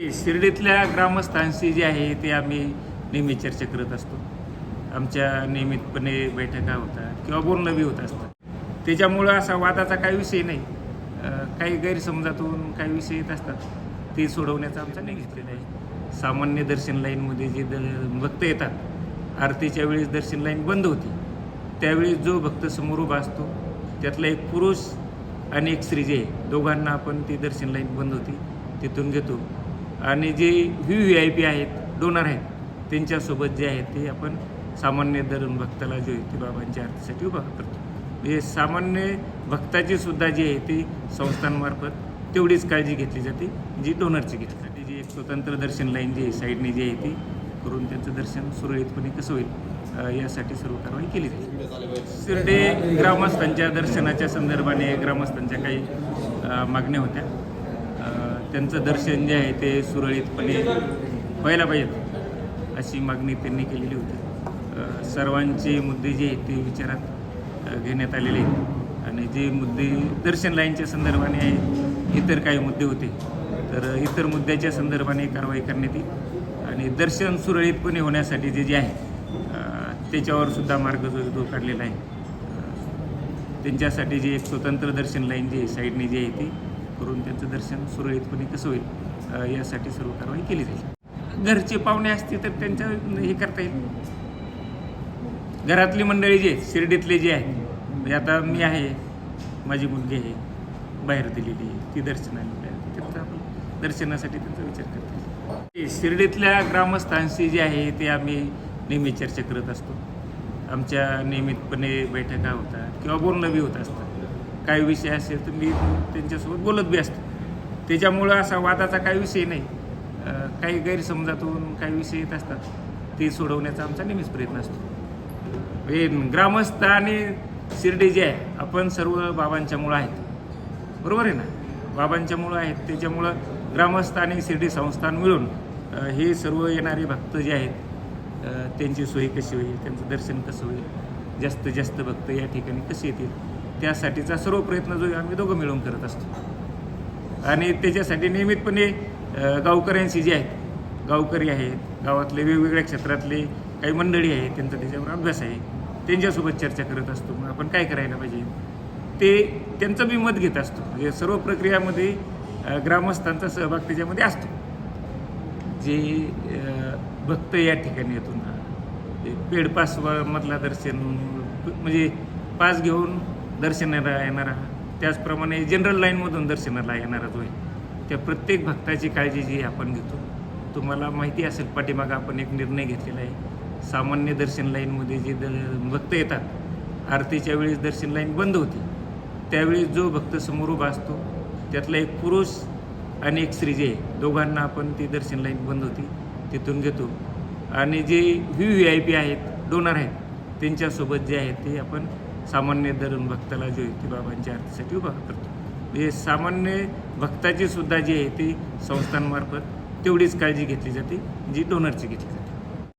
शिर्डीतल्या ग्रामस्थांशी जे आहे ते आम्ही नेहमी चर्चा करत असतो. आमच्या नियमितपणे बैठका होतात किंवा बोलणं बी होत असतात त्याच्यामुळं असा वादाचा काही विषय नाही. काही गैरसमजातून काही विषय येत असतात. ते सोडवण्याचा आमचा नाही घेतलेला आहे सामान्य दर्शन लाईनमध्ये जे द भक्त येतात आरतीच्या वेळेस दर्शन लाईन बंद होती. त्यावेळी जो भक्त समोर उभा असतो त्यातला एक पुरुष आणि एक स्त्री जे आहे दोघांना आपण ती दर्शन लाईन बंद होती तिथून घेतो. आणि जे व्ही व्ही आय पी आहेत डोनर आहेत त्यांच्यासोबत जे आहेत ते आपण सामान्य धरून भक्ताला जे आहे ते बाबांच्या आरतीसाठी उभा करतो. म्हणजे सामान्य भक्ताची सुद्धा जी आहे ती संस्थांमार्फत तेवढीच काळजी घेतली जाते जी डोनरची घेतली जाते. जी एक स्वतंत्र दर्शन लाईन जी आहे साईडने जी आहे ती करून त्यांचं दर्शन सुरळीतपणे कसं होईल यासाठी सर्व कारवाई केली जाते शिर्डे ग्रामस्थांच्या दर्शनाच्या संदर्भाने ग्रामस्थांच्या काही मागण्या होत्या. त्यांचं दर्शन जे आहे ते सुरळीतपणे व्हायला पाहिजेत अशी मागणी त्यांनी केलेली होती. सर्वांचे मुद्दे जे आहेत ते विचारात घेण्यात आलेले आणि जे मुद्दे दर्शन लाईनच्या संदर्भाने आहेत इतर काही मुद्दे होते तर इतर मुद्द्याच्या संदर्भाने कारवाई करण्यात येईल. आणि दर्शन सुरळीतपणे होण्यासाठी जे जे आहे त्याच्यावर सुद्धा मार्ग जो जो तो काढलेला आहे. त्यांच्यासाठी जे एक स्वतंत्र दर्शन लाईन जी साईडने जी आहे ती करून त्यांचं दर्शन सुरळीतपणे कसं होईल यासाठी सर्व कारवाई केली जाईल. घरचे पाहुणे असतील तर त्यांच्या हे करता येईल. घरातली मंडळी जे शिर्डीतले जे आहे म्हणजे आता मी आहे माझी मुलगी आहे बाहेर दिलेली आहे ती दर्शनाला आहे. आपण दर्शनासाठी त्यांचा विचार करता. येईल शिर्डीतल्या ग्रामस्थांशी जे आहे ते आम्ही नेहमी चर्चा करत असतो. आमच्या नियमितपणे बैठका होतात किंवा बोलणं बी होत असतात. काय विषय असेल तर मी त्यांच्यासोबत बोलत बी असतो. त्याच्यामुळं असा वादाचा काही विषय नाही. काही गैरसमजातून काही विषय येत असतात. ते सोडवण्याचा आमचा नेहमीच प्रयत्न असतो. हे ग्रामस्थ आणि शिर्डी जे आहे आपण सर्व बाबांच्यामुळं आहेत. बरोबर आहे ना? बाबांच्यामुळं आहेत. त्याच्यामुळं ग्रामस्थ आणि शिर्डी संस्थान मिळून हे सर्व येणारे भक्त जे आहेत त्यांची सोय कशी होईल? त्यांचं दर्शन कसं होईल? जास्त जास्त भक्त या ठिकाणी कसे येतील? त्यासाठीचा सर्व प्रयत्न जो आम्ही दोघं मिळून करत असतो. आणि त्याच्यासाठी नियमितपणे गावकऱ्यांशी जे आहेत गावकरी आहेत गावातले वेगवेगळ्या क्षेत्रातले काही मंडळी आहेत त्यांचा त्याच्यावर अभ्यास आहे त्यांच्यासोबत चर्चा करत असतो. मग आपण काय करायला पाहिजे? ते त्यांचं मी मत घेत असतो. म्हणजे सर्व प्रक्रियामध्ये ग्रामस्थांचा सहभाग त्याच्यामध्ये असतो. जे भक्त या ठिकाणी येतो ना ते मधला दर्शन म्हणजे पास घेऊन दर्शनाला येणारा. त्याचप्रमाणे जनरल लाईनमधून दर्शनाला येणारा जो आहे त्या प्रत्येक भक्ताची काळजी जी आपण घेतो तुम्हाला माहिती असेल पाठीमागं आपण एक निर्णय घेतलेला आहे. सामान्य दर्शन लाईनमध्ये जे द भक्त येतात आरतीच्या वेळेस दर्शन लाईन बंद होती. त्यावेळी जो भक्त समोर उभा असतो त्यातला एक पुरुष आणि एक स्त्री जे आहे दोघांना आपण ती दर्शन लाईन बंद होती तिथून घेतो. आणि जे व्ही व्ही आय पी आहेत डोनर आहेत त्यांच्यासोबत जे आहेत ते आपण सामान्य धरून भक्ताला जे आहे बाबांच्या आरतीसाठी उभा करतो. म्हणजे सामान्य भक्ताची सुद्धा जी आहे ती संस्थांमार्फत तेवढीच काळजी घेतली जाते जी डोनरची घेतली जाते.